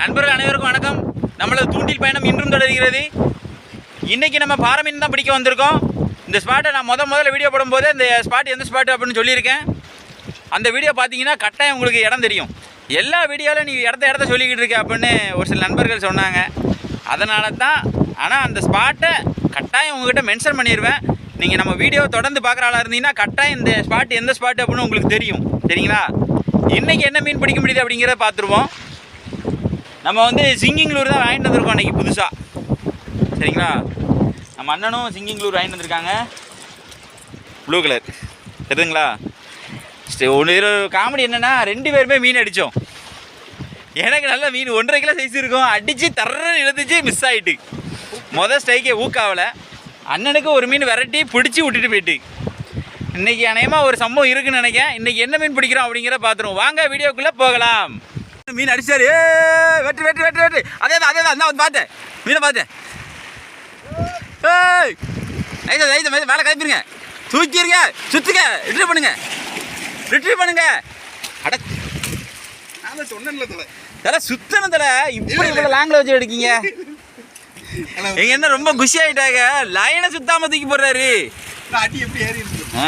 நண்பர்கள் அனைவருக்கும் வணக்கம். நம்மளது தூண்டில் பயணம் இன்றும் தொடர்கிறது. இன்றைக்கி நம்ம பாரமீன் தான் பிடிக்க வந்திருக்கோம். இந்த ஸ்பாட்டை நான் முத முதல்ல வீடியோ போடும்போது இந்த ஸ்பாட் எந்த ஸ்பாட் அப்படின்னு சொல்லியிருக்கேன். அந்த வீடியோ பார்த்தீங்கன்னா கட்டாயம் உங்களுக்கு இடம் தெரியும். எல்லா வீடியோவில் நீ இடத்த இடத்த சொல்லிக்கிட்டு இருக்க அப்படின்னு ஒரு சில நண்பர்கள் சொன்னாங்க. அதனால தான் ஆனால் அந்த ஸ்பாட்டை கட்டாயம் உங்ககிட்ட மென்ஷன் பண்ணிடுவேன் நீங்கள் நம்ம வீடியோ தொடர்ந்து பார்க்குற ஆளாக இருந்தீங்கன்னா கட்டாயம் இந்த ஸ்பாட் எந்த ஸ்பாட் அப்படின்னு உங்களுக்கு தெரியும். சரிங்களா? இன்றைக்கி என்ன மீன் பிடிக்க முடியுது அப்படிங்கிறத பார்த்துருவோம். நம்ம வந்து சிங்கிங்லூர் தான் வாங்கிட்டு வந்திருக்கோம் அன்றைக்கி புதுசாக சரிங்களா? நம்ம அண்ணனும் சிங்கிங்லூர் வாங்கிட்டு வந்திருக்காங்க. ப்ளூ கலர் தெரியுதுங்களா? சரி, ஒரு காமெடி என்னென்னா ரெண்டு பேருமே மீன் அடித்தோம் எனக்கு நல்ல மீன் ஒன்றரை கிலோ சைஸ் இருக்கும். அடித்து தர்றன்னு இழுத்துச்சு மிஸ் ஆகிட்டு மொதல் ஸ்ட்ரைக்கே ஊக்காவல. அண்ணனுக்கு ஒரு மீன் விரட்டி பிடிச்சி விட்டுட்டு போயிட்டு. இன்னைக்கு அநேகமாக ஒரு சம்பவம் இருக்குன்னு நினைக்கிறேன். இன்றைக்கி என்ன மீன் பிடிக்கிறோம் அப்படிங்கிறத பார்த்துருவோம். வாங்க வீடியோக்குள்ளே போகலாம். மீன் அடிச்சாரு. வெட்டு வெட்டு வெட்டு வெட்டு. அதே தான் அதே தான் நான் பார்த்தேன் மீனை பார்த்தேன் ஏய். ஐதா ஐதா மேலே மேலே கிளம்பிருங்க தூக்கிருங்க. சுத்துங்க. ரிட்ரீவ் பண்ணுங்க. ரிட்ரீவ் பண்ணுங்க. அட. நான் சொன்னேன்ல தல. தலை சுத்தணும் தலை. இப்படி இவ்வளோ லாங்கில் வச்சு எடுக்கீங்க? எங்க என்ன ரொம்ப குஷி ஆயிட்டாங்க. லைனை சுத்தாம தூக்கி போடுறாரு. நான் அடி எப்படி ஏறி இருக்கு ஆ.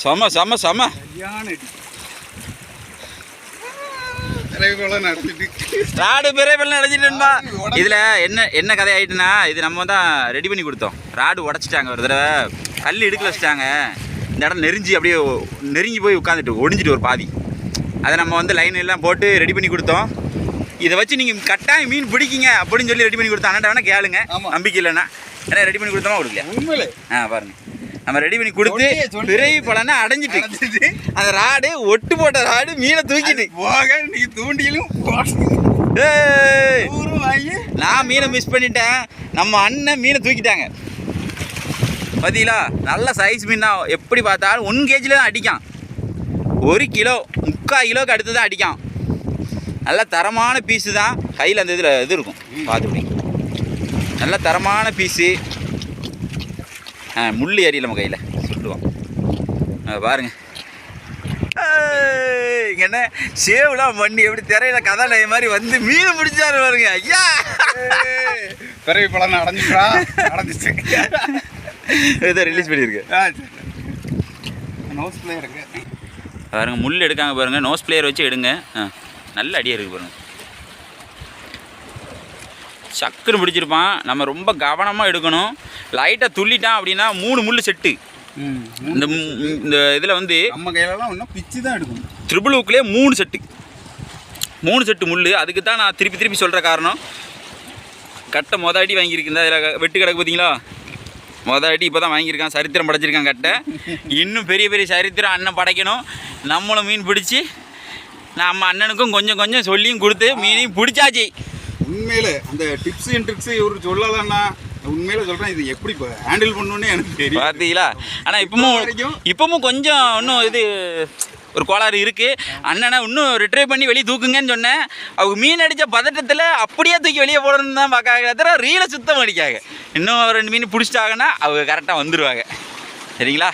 செம செம செம சரியான அடி தலைவர்களாம் நடந்துட்டு ராடு வெள்ளம் அடைஞ்சிட்டுமா இதில் என்ன என்ன கதை ஆயிட்டுனா இது நம்ம தான் ரெடி பண்ணி கொடுத்தோம். ராடு உடச்சிட்டாங்க ஒரு தடவை கல் இடுக்கல வச்சிட்டாங்க. இந்த இடம் நெறிஞ்சி அப்படியே நெருங்கி போய் உட்காந்துட்டு ஒடிஞ்சிட்டு ஒரு பாதி. அதை நம்ம வந்து லைன் எல்லாம் போட்டு ரெடி பண்ணி கொடுத்தோம். இதை வச்சு நீங்கள் கட்டாயம் மீன் பிடிக்கிங்க அப்படின்னு சொல்லி ரெடி பண்ணி கொடுத்தோம் அண்ணன் வேணா கேளுங்க. நம்பிக்கை இல்லைன்னா. ஏன்னா ரெடி பண்ணி கொடுத்தோமா கொடுக்கல உண்மையிலே. ஆ பாருங்க. நம்ம ரெடி பண்ணி கொடுத்து. பிறவி பலனை அடைஞ்சிட்டு. அந்த ராடு ஒட்டு போட்ட ராடு மீனை தூக்கிட்டு. போக நீ வாங்கி நான் மீனை மிஸ் பண்ணிட்டேன். நம்ம அண்ணன் மீனை தூக்கிட்டாங்க. பார்த்தீங்களா நல்ல சைஸ் மீன் தான் எப்படி பார்த்தாலும் ஒன் கேஜில் தான் அடிக்கான். ஒரு கிலோ முக்கால் கிலோக்கு அடுத்து தான் அடிக்கான். நல்ல தரமான பீஸு தான். கையில் அந்த இதில் இது இருக்கும். பார்த்துப்படி நல்ல தரமான பீஸு முள் ஏறியில் நம்ம கையில். சுட்டுவோம் பாருங்க. என்ன? சேவலாம் பண்ணி எப்படி திரையில கதாநாயகி மாதிரி வந்து மீன் பிடிச்சாரு பாருங்க. ஐயா! பிறவி பலன் அடைஞ்சிட்டா அடைஞ்சிச்சு இதை ரிலீஸ் பண்ணியிருக்கு நோஸ் பிளே இருக்கு. பாருங்க முள் எடுக்காங்க பாருங்க. நோஸ் பிளேயர் வச்சு எடுங்க. நல்ல அடியாக இருக்குது பாருங்க. சக்குன்னு பிடிச்சிருப்பான். நம்ம ரொம்ப கவனமாக எடுக்கணும். லைட்டாக துள்ளிட்டான் அப்படின்னா மூணு முள் செட்டு. இந்த இந்த இதில் வந்து நம்ம கையிலலாம் இன்னும் பிச்சு தான் எடுக்கணும். ட்ரிபிள் ஊக்கிலே மூணு செட்டு. மூணு செட்டு முள் அதுக்கு தான் நான் திருப்பி திருப்பி சொல்கிற காரணம். கட்டை மொத அடி வாங்கியிருக்கேன் அதில் வெட்டு கிடக்கு பார்த்தீங்களா மொத அடி இப்போ தான் வாங்கியிருக்கான். சரித்திரம் படைச்சிருக்கான் கட்டை. இன்னும் பெரிய பெரிய சரித்திரம் அண்ணன் படைக்கணும். நம்மளும் மீன் பிடிச்சி நம்ம அண்ணனுக்கும் கொஞ்சம் கொஞ்சம் சொல்லியும் கொடுத்து மீனையும் பிடிச்சாச்சு. உண்மையில அந்த டிப்ஸ் அண்ட் ட்ரிக்ஸ் இவரு சொல்லலன்னா உண்மையில சொல்றேன் இது எப்படி ஹேண்டில் பண்ணணும்னு எனக்கு தெரியும் பார்த்தீங்களா ஆனால் இப்பவும் இப்பவும் கொஞ்சம் இன்னும் இது ஒரு கோளாறு இருக்குது அண்ணனை இன்னும் ரிட்ரைவ் பண்ணி வெளியே தூக்குங்கன்னு சொன்னேன். அவங்க மீன் அடித்த பதட்டத்தில் அப்படியே தூக்கி வெளியே போடணும்னு தான் பார்க்காங்க தவிர ரீலை சுத்தம் அடிக்காங்க. இன்னும் ரெண்டு மீன் பிடிச்சிட்டாங்கன்னா அவங்க கரெக்டாக வந்துடுவாங்க சரிங்களா?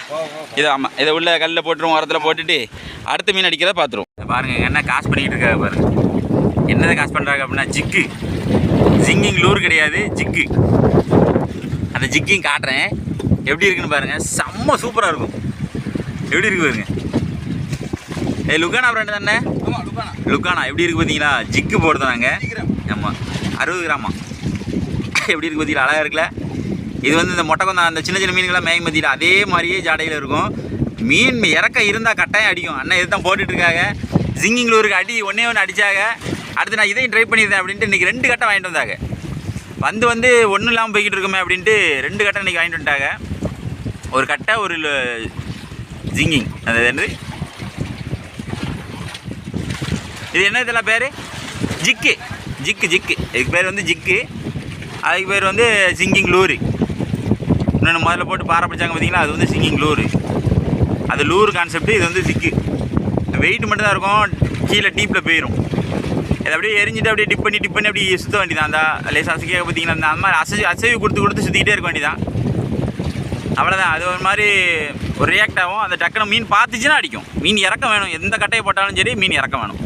இது ஆமாம் இதை உள்ள கல்லில் போட்டுருவோம் உரத்தில் போட்டுட்டு அடுத்த மீன் அடிக்கிறத பார்த்துருவோம் பாருங்க எங்க அண்ணன் காசு பண்ணிக்கிட்டு இருக்காங்க பாருங்க. என்னதை காசு பண்ணுறாங்க அப்படின்னா ஜிக்கு. ஜிங்கிங் லூர் கிடையாது ஜிக்கு. அந்த ஜிக்கையும் காட்டுறேன். எப்படி இருக்குன்னு பாருங்க. செம்ம சூப்பராக இருக்கும். எப்படி இருக்கு பாருங்க. ஏ லுக்கானா ஃப்ரெண்டு தானே? லுக்கானா லுக்கானா எப்படி இருக்கு பார்த்தீங்களா ஜிக்கு போடுறோம் நாங்கள் ஆமாம் அறுபது கிராமா. எப்படி இருக்கு பார்த்தீங்களா அழகாக இருக்குல்ல? இது வந்து இந்த மொட்டை கொந்தா அந்த சின்ன சின்ன மீன்கள்லாம் மேய் மத்தியில் அதே மாதிரியே ஜாடையில் இருக்கும். மீன் இறக்க இருந்தால் கட்டாயம் அடிக்கும். அண்ணன் இது தான் போட்டுட்டு இருக்காங்க. ஜிங்கிங் லூருக்கு அடி ஒன்றே ஒன்று அடித்தாங்க அடுத்து நான் இதையும் ட்ரை பண்ணியிருந்தேன் அப்படின்ட்டு இன்றைக்கி ரெண்டு கட்டை வாங்கிட்டு வந்தாங்க. வந்து வந்து ஒன்றும் இல்லாமல் போய்கிட்டு இருக்கோமே அப்படின்ட்டு ரெண்டு கட்டை இன்றைக்கி வாங்கிட்டு வந்துட்டாங்க. ஒரு கட்டை ஒரு ஜிங்கிங். அது என்னது? இது என்ன இதெல்லாம் பேர்? ஜிக்கு. ஜிக்கு ஜிக்கு. இதுக்கு பேர் வந்து ஜிக்கு. அதுக்கு பேர் வந்து சிங்கிங் லூரு. இன்னொன்று முதல்ல போட்டு பாறை பிடிச்சாங்க பார்த்தீங்களா அது வந்து சிங்கிங் லூரு. அது லூர் கான்செப்ட் இது வந்து ஜிக்கு. வெயிட் மட்டும் தான் இருக்கும். கீழே டீப்பில் போயிடும் இதை அப்படியே எரிஞ்சிட்டு அப்படியே டிப் பண்ணி டிப் பண்ணி அப்படியே சுற்ற வேண்டியதான் அந்த லேசாக அசைக்க பார்த்தீங்கன்னா அந்த மாதிரி அசைவு அசைவு கொடுத்து கொடுத்து சுற்றிக்கிட்டே இருக்க வேண்டியதான் அவ்வளோதான் அது ஒரு மாதிரி ஒரு ரியாக்ட் ஆகும். அந்த டக்குனு மீன் பார்த்துச்சுன்னா அடிக்கும். மீன் இறக்க வேணும். எந்த கட்டையை போட்டாலும் சரி மீன் இறக்க வேணும்.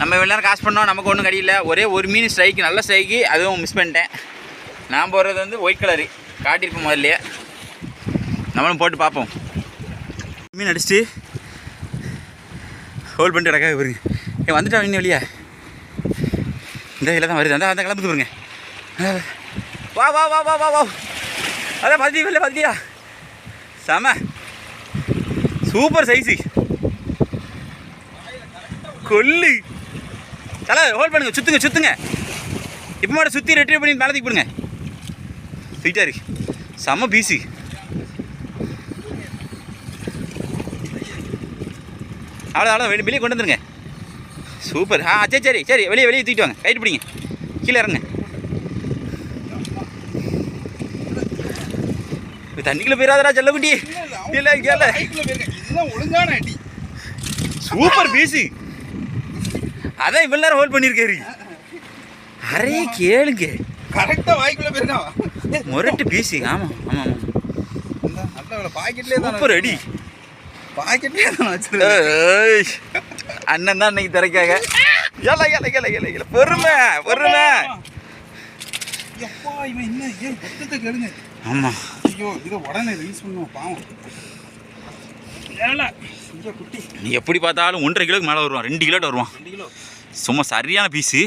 நம்ம இவ்வளோ நேரம் காசு பண்ணோம். நமக்கு ஒன்றும் கிடையில ஒரே ஒரு மீன் ஸ்ட்ரைக்கு நல்ல ஸ்ட்ரைக்கு அதுவும் மிஸ் பண்ணிட்டேன். நான் போடுறது வந்து ஒயிட் கலரு காட்டியிருப்போம் முதல்லையே. நம்மளும் போட்டு பார்ப்போம். மீன் அடிச்சுட்டு ஹோல்ட் பண்ணிட்டு கிடக்கா பாருங்க. ஏ வந்துட்டா மீன் வெளியே. இந்த இதில் தான் வருது. அந்த அந்த கிளம்புது பாருங்க. வா வா வா வா வா வா. அதான் பார்த்தி வெளில பார்த்தியா செம. Super size. கொல்லு தலை ஹோல்ட் பண்ணுங்க. சுத்துங்க சுற்றுங்க இப்போ மட்டும் சுற்றி ரெட்ரீவ் பண்ணி மேலே தூக்கி போடுங்க ஸ்வீட்டாக இருக்கு. செம்ம பீஸு. அவ்வளோ அவ்வளோ வெளியே வெளியே கொண்டு வந்துருங்க. சூப்பர். ஆ சரி சரி சரி. வெளியே வெளியே தூக்கிட்டு வாங்க. கைட்டு பிடிங்க. கீழே இறங்க. தண்ணிக்குள்ள போயிடாதடா செல்லக்குட்டி. இல்லை இதுதான் ஒழுங்கான அடி. Super piece. அதான் இவ்வளோ நேரம் ஹோல்ட் பண்ணியிருக்காரு. அரே கேளுங்க. கரெக்டாக வாய்க்குள்ள போயிருக்கான். முரட்டு பீஸு. ஆமாம் ஆமாம் ஆமாம் சூப்பர் அடி. பாக்கெட்லேயே தான் வச்சிருக்கேன் அண்ணன் தான் இன்னைக்கு திறக்காக ஏல ஏல ஏல ஏல ஏல. பொறுமை பொறுமை. எப்பா இவன் என்ன? ஏன் மொத்தத்தை கேளுங்க. ஆமாம் ஐயோ இதை உடனே ரிலீஸ் பண்ணுவோம் பாவம். குட்டி. நீ எப்படி பார்த்தாலும் ஒன்றரை கிலோக்கு மேலே வருவான் ரெண்டு கிலோட்டு வருவான். சும்மா சரியான பீஸு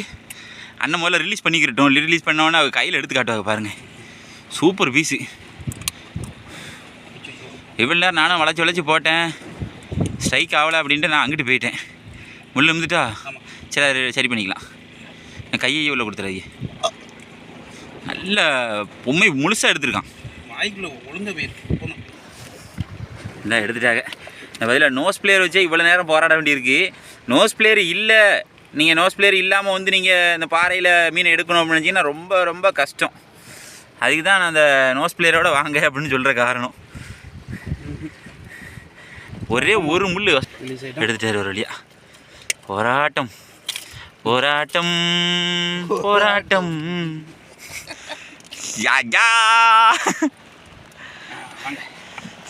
அண்ணன் முதல்ல ரிலீஸ் பண்ணிக்கிட்டோம் ரிலீஸ் அவர் கையில் எடுத்து காட்டுவாங்க பாருங்கள் சூப்பர் பீஸு இவ்வளோ நேரம் நானும் வளைச்சி வளைச்சி போட்டேன். ஸ்ட்ரைக் ஆகலை அப்படின்ட்டு நான் அங்கிட்டு போயிட்டேன். முள்ள இருந்துட்டா. சரி சரி பண்ணிக்கலாம். என் கையை உள்ள கொடுத்துறாங்க நல்ல பொம்மை முழுசாக எடுத்திருக்கான். வாய்க்குள்ள ஒழுங்கா போயிருக்கு இல்லை எடுத்துட்டாங்க. இந்த பதிலாக நோஸ் பிளேயர் வச்சே இவ்வளோ நேரம் போராட வேண்டியிருக்கு. நோஸ் பிளேயர் இல்லை. நீங்கள் நோஸ் பிளேயர் இல்லாமல் வந்து நீங்கள் இந்த பாறையில் மீன் எடுக்கணும் அப்படின்னு நினச்சிங்கன்னா ரொம்ப ரொம்ப கஷ்டம். அதுக்கு தான் நான் அந்த நோஸ் பிளேயரோட வாங்க அப்படின்னு சொல்கிற காரணம். ஒரே ஒரு முள் எடுத்துட்டாரு ஒரு வழியா. போராட்டம். போராட்டம். போராட்டம். வாங்க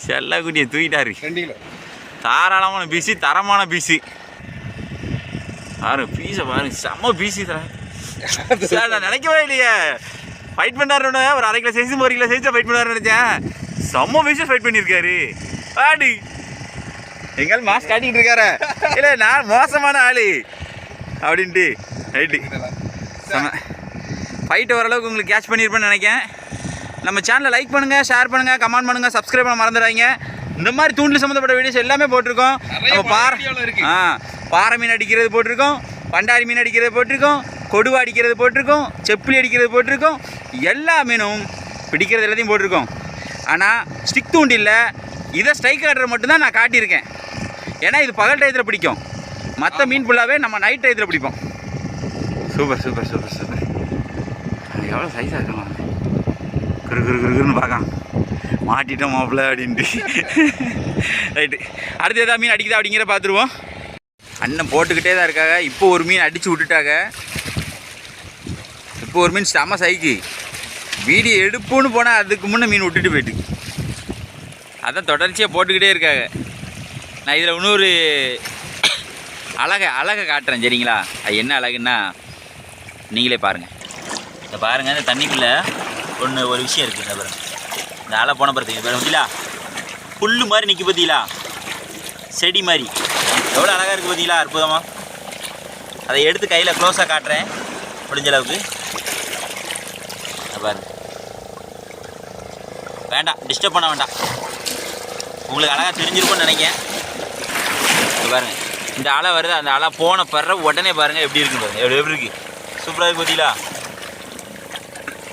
செல்லக்குட்டியை தூக்கிட்டாரு. தாராளமான பீசி தரமான பீசி பாரு பீஸை பாருங்க செம்ம பீசி தர. சார் நான் நினைக்கவே இல்லையே. ஃபைட் பண்ணாருன்னு ஒரு அரை கிலோ சைஸும் ஒரு கிலோ சைஸாக ஃபைட் பண்ணாருன்னு நினச்சேன். செம்ம பீஸை ஃபைட் பண்ணியிருக்காரு. ஆடு. எங்காலும் மாஸ்க் காட்டிக்கிட்டு இருக்காரு. இல்லை நான் மோசமான ஆளு. அப்படின்ட்டு. ரைட்டு ஃபைட்டு ஓரளவுக்கு உங்களுக்கு கேட்ச் பண்ணியிருப்பேன்னு நினைக்கிறேன். நம்ம சேனலை லைக் பண்ணுங்கள் ஷேர் பண்ணுங்கள் கமெண்ட் பண்ணுங்கள் சப்ஸ்கிரைப் பண்ண மறந்துடாதீங்க. இந்த மாதிரி தூண்டில் சம்மந்தப்பட்ட வீடியோஸ் எல்லாமே போட்டிருக்கோம். நம்ம பாறை. ஆ பாறை மீன் அடிக்கிறது போட்டிருக்கோம் பண்டாரி மீன் அடிக்கிறது போட்டிருக்கோம் கொடுவா அடிக்கிறது போட்டிருக்கோம் செப்பிலி அடிக்கிறது போட்டிருக்கோம். எல்லா மீனும் பிடிக்கிறது எல்லாத்தையும் போட்டிருக்கோம். ஆனால் ஸ்டிக் தூண்டில்ல இதை ஸ்ட்ரைக் ஆர்டர் மட்டும்தான் நான் காட்டியிருக்கேன். ஏன்னா இது பகல் டயத்தில் பிடிக்கும். மற்ற மீன் ஃபுல்லாகவே நம்ம நைட் டயத்தில் பிடிப்போம். Super super super super. எவ்வளோ சைஸாக இருக்கலாம் குரு குரு குரு குருன்னு பார்க்கலாம். மாட்டிட்டோம் மாப்பிள்ள அப்படின்ட்டு. ரைட்டு அடுத்து எதாவது மீன் அடிக்குதா அப்படிங்கிற பார்த்துருவோம். அண்ணன் போட்டுக்கிட்டே தான் இருக்காங்க. இப்போ ஒரு மீன் அடித்து விட்டுட்டாங்க. இப்போ ஒரு மீன் செம சைக்கு. வீடியோ எடுப்புன்னு போனால் அதுக்கு முன்னே மீன் விட்டுட்டு போயிட்டு. அதான் தொடர்ச்சியாக போட்டுக்கிட்டே இருக்காங்க. நான் இதில் இன்னொரு அழகை அழகை காட்டுறேன் சரிங்களா? அது என்ன அழகுன்னா நீங்களே பாருங்கள் இந்த பாருங்கள் இந்த தண்ணிக்குள்ளே ஒன்று ஒரு விஷயம் இருக்குது இந்த பாருங்க. இந்த அலை போன பிறகு பாருங்க பார்த்தீங்களா புல்லு மாதிரி நிற்கி பார்த்தீங்களா செடி மாதிரி. எவ்வளோ அழகாக இருக்குது பார்த்தீங்களா அற்புதமாக அதை எடுத்து கையில் க்ளோஸாக காட்டுறேன் முடிஞ்ச அளவுக்கு. பாருங்க. வேண்டாம் டிஸ்டர்ப் பண்ண வேண்டாம். உங்களுக்கு அழகாக தெரிஞ்சிருக்கும்னு நினைக்கிறேன். இங்க பாருங்க. இந்த அலை வருது அந்த அலை போன பிற உடனே பாருங்க எப்படி இருக்கு பாருங்க. எப்படி எப்படி இருக்கு? சூப்பராக இருக்கு பார்த்தீங்களா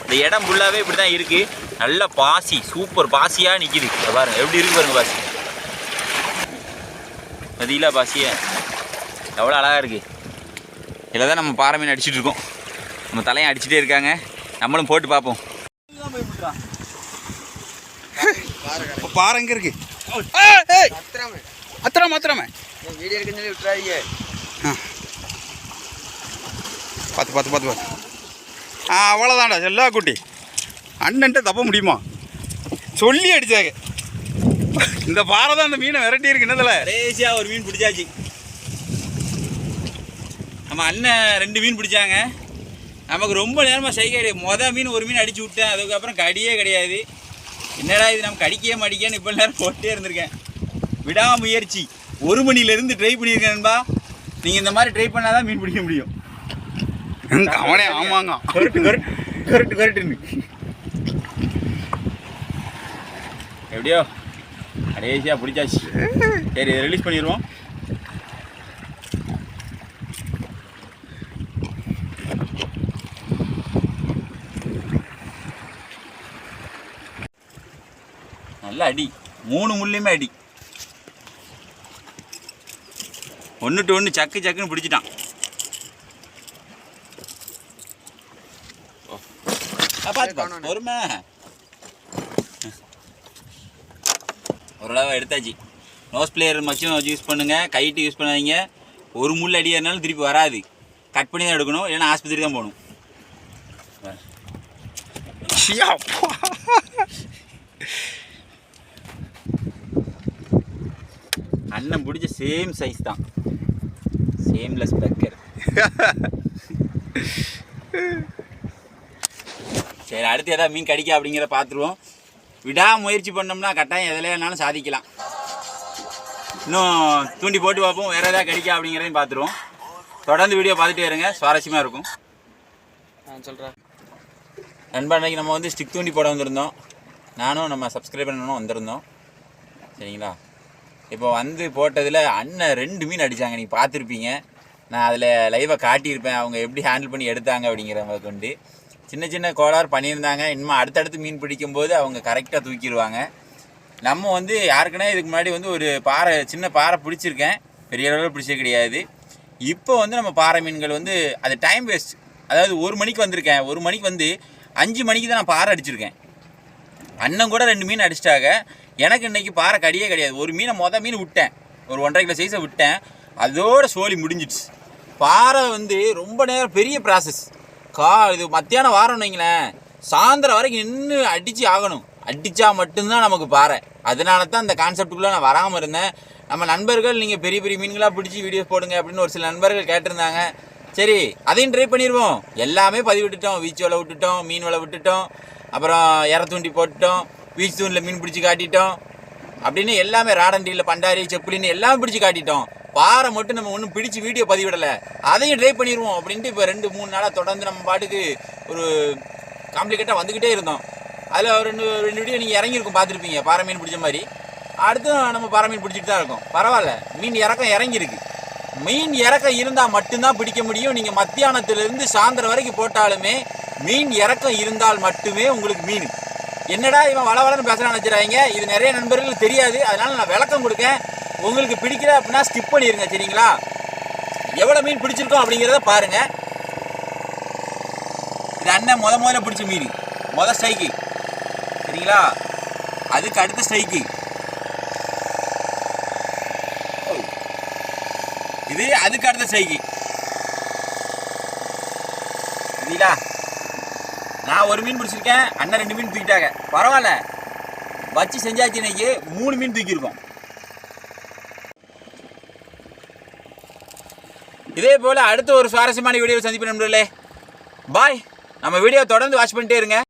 இந்த இடம் ஃபுல்லாகவே இப்படி தான் இருக்கு. நல்ல பாசி சூப்பர் பாசியாக நிற்கிது இங்க பாருங்க எப்படி இருக்கு பாருங்க பாசி. பார்த்தீங்களா பாசியை? எவ்வளோ அழகாக இருக்கு. இதில் தான் நம்ம பாறை மீன் அடிச்சிட்டு இருக்கோம். நம்ம தலையும் அடிச்சுட்டே இருக்காங்க. நம்மளும் போட்டு பார்ப்போம். இப்போ பாறை எங்க இருக்கு? அத்திராம அத்திராம. வீடியோ இருக்குன்னு சொல்லி விட்டுறாதீங்க. பார்த்து பார்த்து பார்த்து பார்த்து ஆ அவ்வளோதான்டா செல்லா குட்டி. அண்ணன்ட்ட தப்ப முடியுமா? சொல்லி அடிச்சாங்க. இந்த பாறை தான் அந்த மீனை விரட்டி இருக்கு என்னதில்? கடைசியாக ஒரு மீன் பிடிச்சாச்சு. நம்ம அண்ணன் ரெண்டு மீன் பிடிச்சாங்க. நமக்கு ரொம்ப நேரமாக சைக்கை மொதல் மீன் ஒரு மீன் அடிச்சு விட்டேன். அதுக்கப்புறம் கடியே கிடையாது. என்னடா இது நம்ம கடிக்கவே மாட்டேங்கன்னு இப்போ நேரம் போட்டே இருந்திருக்கேன். விடாமுயற்சி. ஒரு மணிலேருந்து ட்ரை பண்ணியிருக்கேன் நண்பா. நீங்கள் இந்த மாதிரி ட்ரை பண்ணால் தான் மீன் பிடிக்க முடியும். அவனே ஆமாங்க. கரெக்ட் கரெக்ட் கரெக்ட் கரெக்டுன்னு எப்படியோ? கடைசியாக பிடிச்சாச்சு. சரி இதை ரிலீஸ் பண்ணிடுவோம். நல்ல அடி. மூணு முள்ளையுமே அடி. ஒன்று டு ஒன்று சக்கு சக்குன்னு பிடிச்சிட்டான். பொறுமை. ஓரளவு எடுத்தாச்சு. நோஸ் பிளேயர் மச்சும் யூஸ் பண்ணுங்க. கைட்டு யூஸ் பண்ணாதீங்க. ஒரு முள் அடியாருனாலும் திருப்பி வராது. கட் பண்ணி தான் எடுக்கணும். இல்லைன்னா ஆஸ்பத்திரி தான் போகணும். அண்ணன் பிடிச்ச சேம் சைஸ் தான். சேம்லெஸ் பெக்கர் சரி அடுத்து எதாவது மீன் கடிக்க அப்படிங்கிறத பார்த்துருவோம். விடாமுயற்சி பண்ணோம்னா கட்டாயம் எதுலையானாலும் சாதிக்கலாம். இன்னும் தூண்டி போட்டு பார்ப்போம் வேறு எதாவது கடிக்கா அப்படிங்கிறதையும் பார்த்துருவோம். தொடர்ந்து வீடியோ பார்த்துட்டே இருங்க சுவாரஸ்யமாக இருக்கும். நான் சொல்கிறேன் நண்பா நம்ம வந்து ஸ்டிக் தூண்டி போட வந்திருந்தோம். நானும் நம்ம சப்ஸ்கிரைப் பண்ணணும் வந்திருந்தோம். சரிங்களா? இப்போ வந்து போட்டதில் அண்ணன் ரெண்டு மீன் அடித்தாங்க நீங்கள் பார்த்துருப்பீங்க. நான் அதில் லைவாக காட்டியிருப்பேன் அவங்க எப்படி ஹேண்டில் பண்ணி எடுத்தாங்க அப்படிங்கிறவங்க கொண்டு. சின்ன சின்ன கோளாறு பண்ணியிருந்தாங்க. இனிமேல் அடுத்தடுத்து மீன் பிடிக்கும்போது அவங்க கரெக்டாக தூக்கிடுவாங்க. நம்ம வந்து யாருக்குன்னா இதுக்கு முன்னாடி வந்து ஒரு பாறை சின்ன பாறை பிடிச்சிருக்கேன். பெரிய அளவில் பிடிச்சது கிடையாது. இப்போ வந்து நம்ம பாறை மீன்கள் வந்து அது டைம் வேஸ்ட் அதாவது ஒரு மணிக்கு வந்திருக்கேன். ஒரு மணிக்கு வந்து அஞ்சு மணிக்கு தான் நான் பாறை அடிச்சிருக்கேன். அண்ணன் கூட ரெண்டு மீன் அடிச்சிட்டாங்க. எனக்கு இன்றைக்கி பாறை கடியே கிடையாது. ஒரு மீனை மொதல் மீன் விட்டேன். ஒரு ஒன்றரை கிலோ சைஸை விட்டேன். அதோட சோழி முடிஞ்சிடுச்சு. பாறை வந்து ரொம்ப நேரம் பெரிய ப்ராசஸ் கா இது மத்தியானம் வாரம்னு வைங்களேன். சாயந்தரம் வரைக்கும் நின்று அடித்து ஆகணும். அடித்தா மட்டும்தான் நமக்கு பாறை. அதனால தான் இந்த கான்செப்டுக்குள்ளே நான் வராமல் இருந்தேன். நம்ம நண்பர்கள் நீங்கள் பெரிய பெரிய மீன்களாக பிடிச்சி வீடியோஸ் போடுங்க அப்படின்னு ஒரு சில நண்பர்கள் கேட்டிருந்தாங்க. சரி அதையும் ட்ரை பண்ணிடுவோம் எல்லாமே பதிவிட்டுட்டோம். வீச்சு வலை விட்டுட்டோம் மீன் வலை விட்டுட்டோம். அப்புறம் இற தூண்டி போட்டுட்டோம். பீச் தூணில் மீன் பிடிச்சி காட்டிட்டோம். அப்படின்னு எல்லாமே ராடண்டியில் பண்டாரி செப்புலின்னு எல்லாமே பிடிச்சி காட்டிட்டோம். பாறை மட்டும் நம்ம ஒன்றும் பிடிச்சி வீடியோ பதிவிடலை. அதையும் ட்ரை பண்ணிடுவோம் அப்படின்ட்டு இப்போ ரெண்டு மூணு நாளாக தொடர்ந்து நம்ம பாட்டுக்கு ஒரு காம்ப்ளிகேட்டாக வந்துக்கிட்டே இருந்தோம். அதில் ஒரு ரெண்டு ரெண்டு வீடியோ நீங்கள் இறங்கியிருக்கும் பார்த்துருப்பீங்க. பாறை மீன் பிடிச்ச மாதிரி. அடுத்தும் நம்ம பாறை மீன் பிடிச்சிட்டு தான் இருக்கோம். பரவாயில்ல மீன் இறக்கம் இறங்கியிருக்கு. மீன் இறக்கம் இருந்தால் மட்டும்தான் பிடிக்க முடியும். நீங்கள் மத்தியானத்துலேருந்து சாயந்தரம் வரைக்கும் போட்டாலுமே மீன் இறக்கம் இருந்தால் மட்டுமே உங்களுக்கு மீன். என்னடா இவன் வள வளன்னு பேசுகிறான்னு நினச்சிடாங்க இது நிறைய நண்பர்களுக்கு தெரியாது. அதனால் நான் விளக்கம் கொடுக்கேன். உங்களுக்கு பிடிக்கல அப்படின்னா ஸ்கிப் பண்ணிடுங்க சரிங்களா? எவ்வளோ மீன் பிடிச்சிருக்கோம் அப்படிங்கிறத பாருங்கள் இது அண்ணன் முத முதல்ல பிடிச்ச மீன். மொதல் ஸ்ட்ரைக்கு சரிங்களா? அதுக்கு அடுத்த ஸ்ட்ரைக்கு இது அதுக்கு அடுத்த ஸ்ட்ரைக்கு சரிங்களா நான் ஒரு மீன் பிடிச்சிருக்கேன் அண்ணன் ரெண்டு மீன் தூக்கிட்டாங்க. பரவாயில்ல. வச்சு செஞ்சாச்சு இன்னைக்கு. மூணு மீன் தூக்கியிருக்கோம். இதே போல் அடுத்த ஒரு சுவாரஸ்யமான வீடியோ சந்திப்பேன் நண்பர்களே. பாய் நம்ம வீடியோ தொடர்ந்து வாட்ச் பண்ணிட்டே இருங்க.